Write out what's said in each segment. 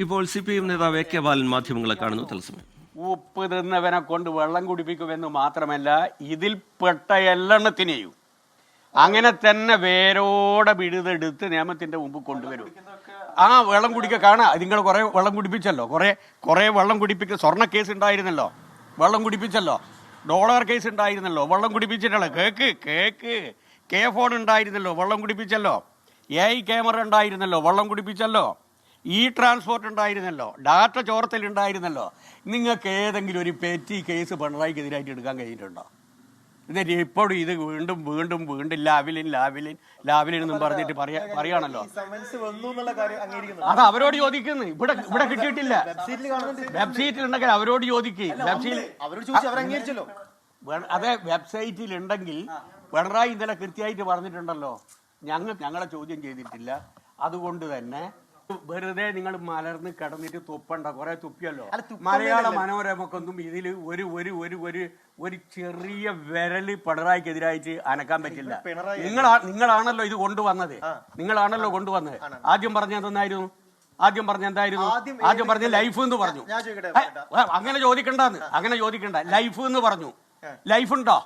ഇപ്പോൾ C P M നേതാവ് A K Balan മാധ്യമങ്ങളെ കാണുന്നു. തത്സമയം. ഉപ്പ് തിന്നവനെ കൊണ്ട് വെള്ളം കുടിപ്പിക്കുമെന്ന് മാത്രമല്ല ഇതിൽപ്പെട്ട പെട്ട എല്ലെണ്ണത്തിനെയും. അങ്ങനെ തന്നെ വേരോടെ വിഴുതെടുത്ത് നിയമത്തിന്റെ മുമ്പ് കൊണ്ടുവരും. ആ വെള്ളം കുടിക്ക കാണാ. നിങ്ങൾ കുറെ വെള്ളം കുടിപ്പിച്ചല്ലോ. കുറെ കുറെ വെള്ളം കുടിപ്പിക്ക സ്വർണ കേസ് ഉണ്ടായിരുന്നല്ലോ. വെള്ളം കുടിപ്പിച്ചല്ലോ. ഡോളർ കേസ് ഉണ്ടായിരുന്നല്ലോ. വെള്ളം കുടിപ്പിച്ചിട്ടല്ലോ കേക്ക് കേക്ക്. കെ ഫോൺ ഉണ്ടായിരുന്നല്ലോ. വെള്ളം കുടിപ്പിച്ചല്ലോ. എ ഐ ക്യാമറ ഉണ്ടായിരുന്നല്ലോ. വെള്ളം കുടിപ്പിച്ചല്ലോ. ഇ ട്രാൻസ്പോർട്ട് ഉണ്ടായിരുന്നല്ലോ ഡാറ്റ ചോർത്തൽ ഉണ്ടായിരുന്നല്ലോ നിങ്ങൾക്ക് ഏതെങ്കിലും ഒരു പെറ്റി കേസ് പിണറായിക്കെതിരായിട്ട് എടുക്കാൻ കഴിഞ്ഞിട്ടുണ്ടോ? എന്നിട്ട് ഇപ്പോഴും ഇത് വീണ്ടും വീണ്ടും വീണ്ടും ലാവിലിൻ ലാവിലിൻ ലാവിലിൻ എന്നും പറഞ്ഞിട്ട് പറയാ പറയാണല്ലോ. അത് അവരോട് ചോദിക്കുന്നു. ഇവിടെ ഇവിടെ കിട്ടിയിട്ടില്ല. വെബ്സൈറ്റിൽ ഉണ്ടെങ്കിൽ അവരോട് ചോദിക്കുക വെബ്സൈറ്റിൽ അതെ വെബ്സൈറ്റിൽ ഉണ്ടെങ്കിൽ പിണറായി ഇന്നലെ കൃത്യമായിട്ട് പറഞ്ഞിട്ടുണ്ടല്ലോ. ഞങ്ങൾ ഞങ്ങളെ ചോദ്യം ചെയ്തിട്ടില്ല. അതുകൊണ്ട് തന്നെ വെറുതെ നിങ്ങൾ മലർന്ന് കിടന്നിട്ട് തുപ്പണ്ട കുറെ തുപ്പിയല്ലോ. മലയാള മനോരമക്കൊന്നും ഇതിൽ ഒരു ഒരു ഒരു ഒരു ഒരു ചെറിയ വിരൽ പിണറായിക്കെതിരായിട്ട് അനക്കാൻ പറ്റില്ല. നിങ്ങൾ നിങ്ങളാ നിങ്ങളാണല്ലോ ഇത് കൊണ്ടുവന്നത്. നിങ്ങളാണല്ലോ കൊണ്ടുവന്നത്. ആദ്യം പറഞ്ഞ എന്തായിരുന്നു ആദ്യം പറഞ്ഞ എന്തായിരുന്നു? ആദ്യം പറഞ്ഞ ലൈഫ് എന്ന് പറഞ്ഞു. അങ്ങനെ ചോദിക്കണ്ടെന്ന്. അങ്ങനെ ചോദിക്കണ്ട. ലൈഫ് എന്ന് പറഞ്ഞു. ലൈഫ് ഉണ്ടോ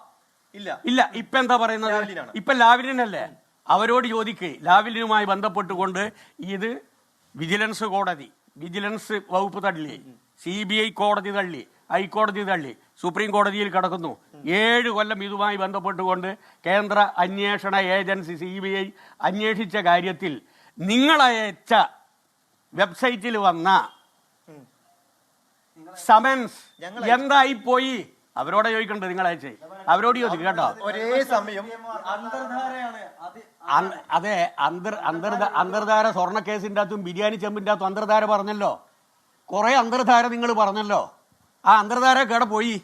ഇല്ല. ഇല്ല. ഇപ്പൊ എന്താ പറയുന്നത്. ഇപ്പൊ ലാവിലിനല്ലേ? അവരോട് ചോദിക്കേ. ലാവിലിനുമായി ബന്ധപ്പെട്ടുകൊണ്ട് ഇത് വിജിലൻസ് കോടതി വിജിലൻസ് വകുപ്പ് തള്ളി സി ബി ഐ കോടതി തള്ളി ഹൈക്കോടതി തള്ളി സുപ്രീം കോടതിയിൽ കിടക്കുന്നു. ഏഴ് കൊല്ലം ഇതുമായി ബന്ധപ്പെട്ടുകൊണ്ട് കേന്ദ്ര അന്വേഷണ ഏജൻസി സി ബി ഐ അന്വേഷിച്ച കാര്യത്തിൽ നിങ്ങളയച്ച വെബ്സൈറ്റിൽ വന്ന സമൻസ് എന്തായി പോയി അവരോട് ചോദിക്കണ്ടേ നിങ്ങളയച്ചേ. അവരോട് ചോദിക്കും കേട്ടോ. ഒരേ സമയം അൻ- അതെ അന്തർ അന്തർ അന്തർധാര സ്വർണ കേസിന്റെ അകത്തും ബിരിയാണി ചെമ്പിന്റെ അകത്തും അന്തർധാര പറഞ്ഞല്ലോ. കുറെ അന്തർധാര നിങ്ങൾ പറഞ്ഞല്ലോ. ആ അന്തർധാര കേടെ പോയി?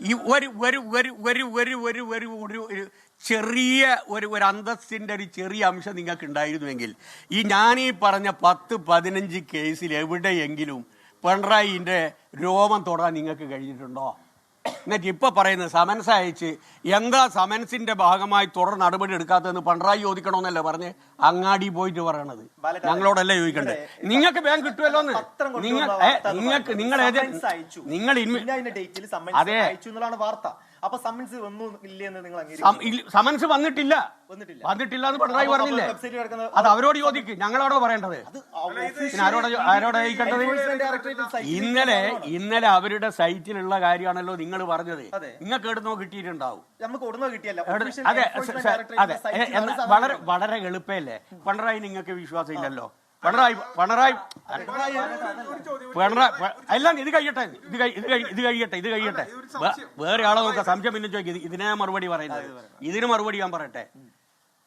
ഈ ഒരു ഒരു ഒരു ഒരു ഒരു ഒരു ഒരു ഒരു ഒരു ചെറിയ ഒരു ഒരു അന്തസ്സിന്റെ ഒരു ചെറിയ അംശം നിങ്ങൾക്ക് ഉണ്ടായിരുന്നുവെങ്കിൽ ഈ ഞാനീ പറഞ്ഞ പത്ത് പതിനഞ്ച് കേസിൽ എവിടെയെങ്കിലും പിണറായിന്റെ രോമം തൊടാൻ നിങ്ങൾക്ക് കഴിഞ്ഞിട്ടുണ്ടോ? എന്നിട്ട് ഇപ്പൊ പറയുന്നത് സമൻസ് അയച്ച് എന്താ സമൻസിന്റെ ഭാഗമായി തുടർ നടപടി എടുക്കാത്തതെന്ന് പിണറായി ചോദിക്കണമെന്നല്ലേ പറഞ്ഞ് അങ്ങാടി പോയിട്ട് പറയണത്? ഞങ്ങളോടല്ലേ ചോദിക്കണ്ടേ? നിങ്ങൾക്ക് ബാങ്ക് കിട്ടുമല്ലോ എന്ന്. നിങ്ങൾക്ക് നിങ്ങൾ നിങ്ങൾ അതെ. വാർത്ത. സമൻസ് നിങ്ങൾ സമൻസ് വന്നിട്ടില്ല. വന്നിട്ടില്ല. വന്നിട്ടില്ല എന്ന് പിണറായി പറഞ്ഞില്ലേ? അത് അവരോട് ചോദിക്ക്. ഞങ്ങളോടോ പറയേണ്ടത്? പിന്നെ ആരോട് ആരോട് ഇന്നലെ ഇന്നലെ അവരുടെ സൈറ്റിലുള്ള കാര്യമാണല്ലോ നിങ്ങൾ പറഞ്ഞത്. അതെ. നിങ്ങൾക്ക് എവിടുന്നോ കിട്ടിയിട്ടുണ്ടാവും. നമുക്ക് ഉടനെ കിട്ടിയല്ല. അതെ അതെ വളരെ വളരെ എളുപ്പമല്ലേ? പിണറായി നിങ്ങൾക്ക് വിശ്വാസം ഇല്ലല്ലോ പിണറായി പിണറായി പിണറായി എല്ലാം ഇത് കഴിയട്ടെ ഇത് ഇത് ഇത് കഴിയട്ടെ ഇത് കഴിയട്ടെ. വേറെ ആളെ നോക്കാം സംശയം പിന്നെ ചോദിക്കും. ഇതിനെ മറുപടി പറയുന്നത് ഇതിന് മറുപടി ഞാൻ പറയട്ടെ?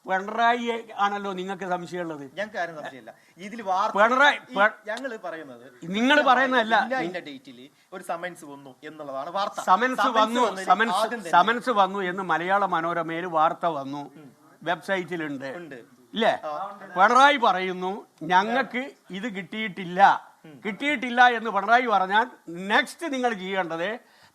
പിണറായി ആണല്ലോ നിങ്ങൾക്ക് സംശയമുള്ളത്. ഞങ്ങൾക്ക് ആരും സംശയമില്ല. ഇതിൽ പിണറായി ഞങ്ങൾ പറയുന്നത് നിങ്ങൾ പറയുന്നതല്ല. ഇതിന്റെ ഡേറ്റിൽ ഒരു സമൻസ് വന്നു എന്നുള്ളതാണ് വാർത്ത. സമൻസ് വന്നു സമൻസ് സമൻസ് വന്നു എന്ന് മലയാള മനോരമയിൽ വാർത്ത വന്നു. വെബ്സൈറ്റിലുണ്ട്. ഇല്ലേ? പിണറായി പറയുന്നു ഞങ്ങൾക്ക് ഇത് കിട്ടിയിട്ടില്ല. കിട്ടിയിട്ടില്ല എന്ന് പിണറായി പറഞ്ഞാൽ നെക്സ്റ്റ് നിങ്ങൾ ചെയ്യേണ്ടത്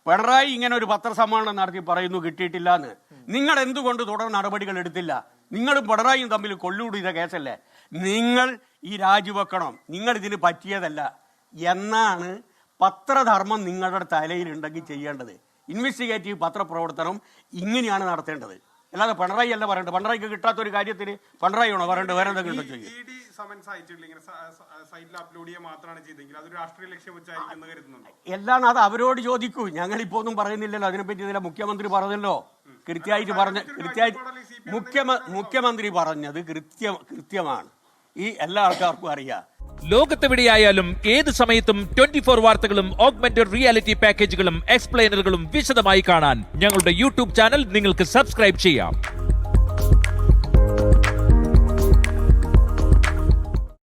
പിണറായി ഇങ്ങനെ ഒരു പത്രസമ്മേളനം നടത്തി പറയുന്നു കിട്ടിയിട്ടില്ല എന്ന് നിങ്ങൾ എന്തുകൊണ്ട് തുടർ നടപടികൾ എടുത്തില്ല? നിങ്ങളും പിണറായിയും തമ്മിൽ കൊല്ലൂടിയ കേസല്ലേ? നിങ്ങൾ ഈ രാജിവെക്കണം. നിങ്ങൾ ഇതിന് പറ്റിയതല്ല. എന്നാണ് പത്രധർമ്മം നിങ്ങളുടെ തലയിലുണ്ടെങ്കിൽ ചെയ്യേണ്ടത്. ഇൻവെസ്റ്റിഗേറ്റീവ് പത്രപ്രവർത്തനം ഇങ്ങനെയാണ് നടത്തേണ്ടത്. അല്ലാതെ പിണറായി അല്ല പറയേണ്ടത്. പിണറായിക്ക് കിട്ടാത്ത ഒരു കാര്യത്തിന് പിണറായി ആണോ പറയേണ്ടത്? വേറെ എന്തെങ്കിലും എല്ലാം അത് അവരോട് ചോദിക്കൂ. ഞങ്ങൾ ഇപ്പോ ഒന്നും പറയുന്നില്ലല്ലോ. അതിനെപ്പറ്റി ഇതിലെ മുഖ്യമന്ത്രി പറഞ്ഞല്ലോ. കൃത്യമായിട്ട് പറഞ്ഞ കൃത്യമായിട്ട് മുഖ്യമ മുഖ്യമന്ത്രി പറഞ്ഞത് കൃത്യം കൃത്യമാണ്. ഈ എല്ലാ ആൾക്കാർക്കും അറിയാം. ലോകത്തെവിടെയായാലും ഏത് സമയത്തും ട്വന്റി ഫോർ വാർത്തകളും ഓഗ്മെന്റഡ് റിയാലിറ്റി പാക്കേജുകളും എക്സ്പ്ലെയിനറുകളും വിശദമായി കാണാൻ ഞങ്ങളുടെ യൂട്യൂബ് ചാനൽ നിങ്ങൾക്ക് സബ്സ്ക്രൈബ് ചെയ്യാം.